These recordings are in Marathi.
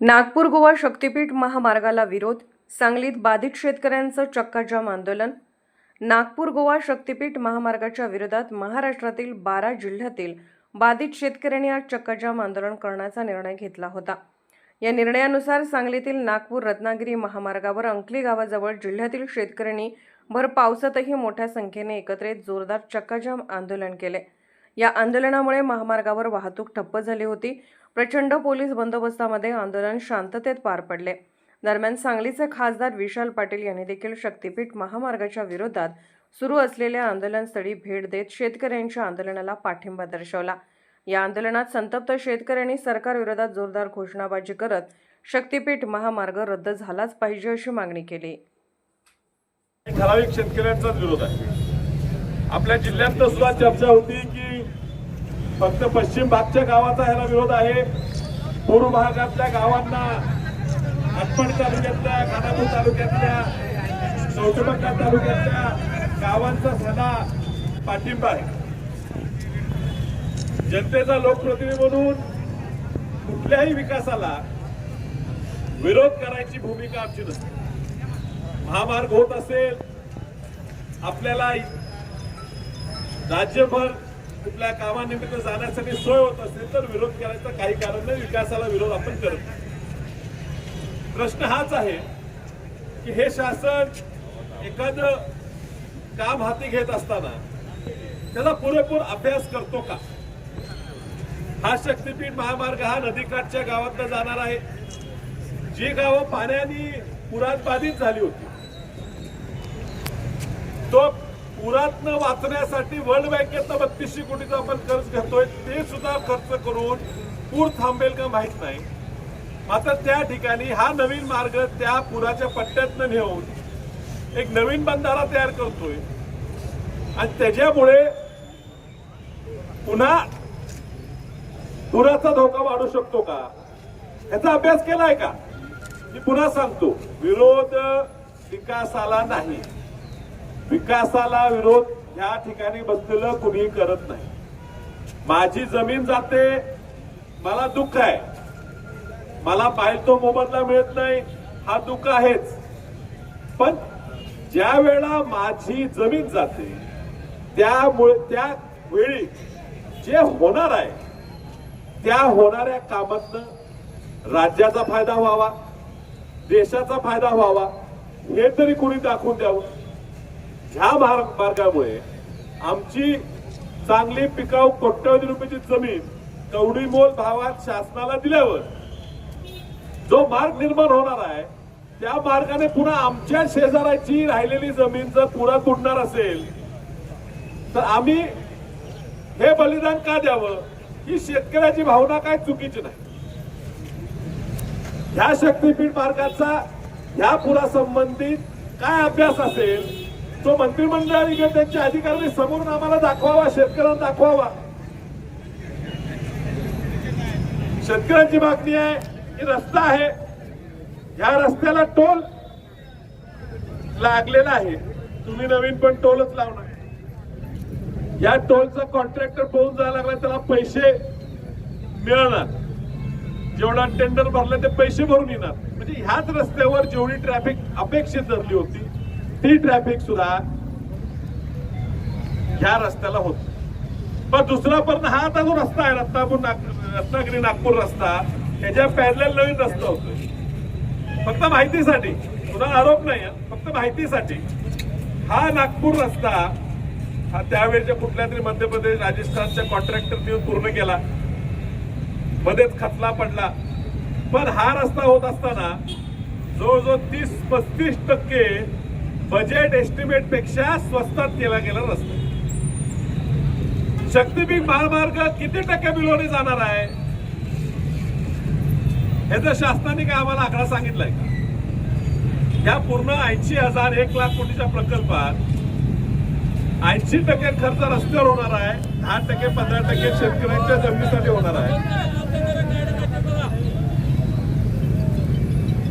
नागपूर गोवा शक्तीपीठ महामार्गाला विरोध सांगलीत बाधित शेतकऱ्यांचं चक्काजाम आंदोलन नागपूर गोवा शक्तीपीठ महामार्गाच्या विरोधात महाराष्ट्रातील बारा जिल्ह्यातील बाधित शेतकऱ्यांनी आज चक्काजाम आंदोलन करण्याचा निर्णय घेतला होता. या निर्णयानुसार सांगलीतील नागपूर रत्नागिरी महामार्गावर अंकली गावाजवळ जिल्ह्यातील शेतकऱ्यांनी भर पावसातही मोठ्या संख्येने एकत्रित जोरदार चक्काजाम आंदोलन केले. या आंदोलनामुळे महामार्गावर वाहतूक ठप्प झाली होती. प्रचंड पोलीस बंदोबस्तामध्ये आंदोलन शांततेत पार पडले. दरम्यान सांगलीचे खासदार विशाल पाटील यांनी देखील शक्तीपीठ महामार्गाच्या विरोधात सुरू असलेल्या आंदोलनस्थळी भेट देत शेतकऱ्यांच्या आंदोलनाला पाठिंबा दर्शवला. या आंदोलनात संतप्त शेतकऱ्यांनी सरकारविरोधात जोरदार घोषणाबाजी करत शक्तीपीठ महामार्ग रद्द झालाच पाहिजे अशी मागणी केली. ठराविक शेतकऱ्यांचाच विरोध आहे. आपल्या जिल्ह्यात सुद्धा चर्चा होती की फक्त पश्चिम भागच्या गावाचा ह्याला विरोध आहे. पूर्व भागातल्या गावांना हटपड तालुक्यातल्या खानापूर तालुक्यातल्या चौटपट्टा तालुक्यातल्या गावांचा सदा पाठिंबा आहे. जनतेचा लोकप्रतिनिधी म्हणून कुठल्याही विकासाला विरोध करायची भूमिका आमची नसते. महामार्ग होत असेल आपल्याला राज्यभर कुठल्या कामानिमित्त जाण्यासाठी सोय होत असेल तर विरोध करायचं काही कारण नाही. विकासाला विरोध आपण करत नाही. प्रश्न हाच आहे की हे शासन एखाद काम हाती घेत असताना त्याचा पुरेपूर अभ्यास करतो का? हा शक्तीपीठ महामार्ग हा नदीकाठच्या गावातला जाणार आहे. जी गावं पाण्याने पुरात बाधित झाली होती तो पुरातनं वाचण्यासाठी वर्ल्ड बँकेतनं बत्तीसशे कोटीचा आपण कर्ज घेतोय ते सुद्धा खर्च करून पूर थांबेल का माहीत नाही. मात्र त्या ठिकाणी हा नवीन मार्ग त्या पुराच्या पट्ट्यातनं नेऊन एक नवीन बंधारा तयार करतोय. आणि त्याच्यामुळे पुन्हा पुराचा धोका वाढू शकतो का? याचा अभ्यास केलाय का? मी पुन्हा सांगतो. विरोध विकासाला नाही. विकासाला विरोध या ठिकाणी बसलेलं कुणी करत नाही. माझी जमीन जाते मला दुःख आहे. मला पाहिजे तो मोबदला मिळत नाही हा दुःख आहेच. पण ज्या वेळा माझी जमीन जाते त्यामुळे त्या वेळी जे होणार आहे त्या होणाऱ्या कामातनं राज्याचा फायदा व्हावा देशाचा फायदा व्हावा हे तरी कुणी दाखवून द्यावं? ह्या मार्गामुळे आमची चांगली पिकाऊ कोट्यवधी रुपयाची जमीन कवडी मोल भावात शासनाला दिल्यावर जो मार्ग निर्माण होणार आहे त्या मार्गाने पुन्हा आमच्या शेजाराची राहिलेली जमीन जर पुरा तुटणार असेल तर आम्ही हे बलिदान का द्यावं? ही शेतकऱ्याची भावना काय चुकीची नाही. ह्या शक्तीपीठ मार्गाचा ह्या पुरासंबंधित काय अभ्यास असेल तो मंत्रिमंडळाने त्यांच्या अधिकाऱ्यांनी समोरून आम्हाला दाखवावा शेतकऱ्यांना दाखवावा. शेतकऱ्यांची मागणी आहे की रस्ता आहे. ह्या रस्त्याला टोल लागलेला आहे. तुम्ही नवीन पण टोलच लावणार या टोलचा कॉन्ट्रॅक्टर पळून जायला लागला त्याला पैसे मिळणार. जेवढा टेंडर भरला ते पैसे भरून येणार. म्हणजे ह्याच रस्त्यावर जेवढी ट्रॅफिक अपेक्षित धरली होती ती ट्रॅफिक सुद्धा ह्या रस्त्याला होत. पण दुसरा पण हा आता जो रस्ता आहे रत्नापूर रत्नागिरी नागपूर रस्ता त्याच्या पॅरल नवीन रस्ता होतोय. फक्त माहितीसाठी पुन्हा आरोप नाही फक्त माहितीसाठी हा नागपूर रस्ता हा त्यावेळेच्या कुठल्या तरी मध्य प्रदेश राजस्थानच्या कॉन्ट्रॅक्टर येऊन पूर्ण केला. मध्येच खचला पडला. पण हा रस्ता होत असताना जवळजवळ तीस पस्तीस टक्के बजेट एस्टिमेटपेक्षा स्वस्तात केला गेला रस्ता. शक्तीपीठ महामार्ग किती टक्के बिलोने जाणार आहे? ह्याचं शासनाने काय आम्हाला आकडा सांगितलाय का? या पूर्ण ऐंशी हजार एक लाख कोटीच्या प्रकल्पात ऐंशी टक्के खर्च रस्त्यावर होणार आहे दहा टक्के पंधरा टक्के शेतकऱ्यांच्या जमिनीसाठी होणार आहे.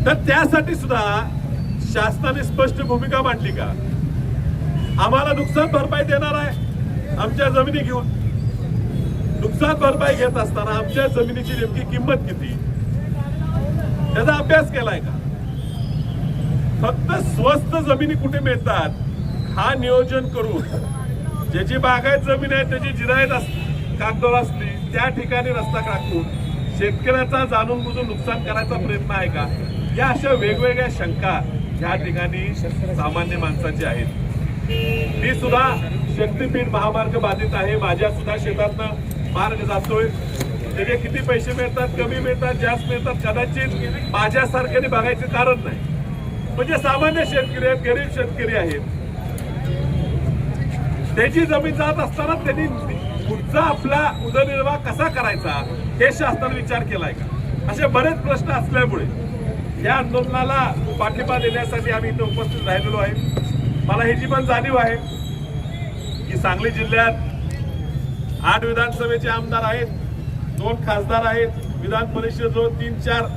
तर त्यासाठी सुद्धा शासनाने स्पष्ट भूमिका मांडली का? आम्हाला नुकसान भरपाई देणार आहे आमच्या जमिनी घेऊन. नुकसान भरपाई घेत असताना आमच्या जमिनीची नेमकी किंमत किती? त्याचा अभ्यास केलाय का? फक्त स्वस्त जमिनी कुठे मिळतात हा नियोजन करून ज्याची बागायत जमीन आहे त्याची जिरायत अस कागदोर असली त्या ठिकाणी रस्ता काकून शेतकऱ्याचा जाणून बुजून नुकसान करायचा प्रयत्न आहे का? या अशा वेगवेगळ्या शंका या ठिकाणी सामान्य माणसाची आहेत. मी सुद्धा शक्तीपीठ महामार्ग बाधित आहे. माझ्या सुद्धा शेतातनं मार्ग जातोय. त्याचे किती पैसे मिळतात कमी मिळतात जास्त मिळतात कदाचित माझ्यासारख्याने बघायचे कारण नाही. म्हणजे सामान्य शेतकरी आहेत गरीब शेतकरी आहेत. त्याची जमीन जात असताना त्यांनी पुढचा आपला उदरनिर्वाह कसा करायचा हे शासनाने विचार केलाय का? असे बरेच प्रश्न असल्यामुळे. या आंदोलनाला पाठिंबा देण्यासाठी आम्ही इथे उपस्थित राहिलेलो आहे. मला ह्याची पण जाणीव आहे की सांगली जिल्ह्यात आठ विधानसभेचे आमदार आहेत दोन खासदार आहेत. विधान परिषद तीन चार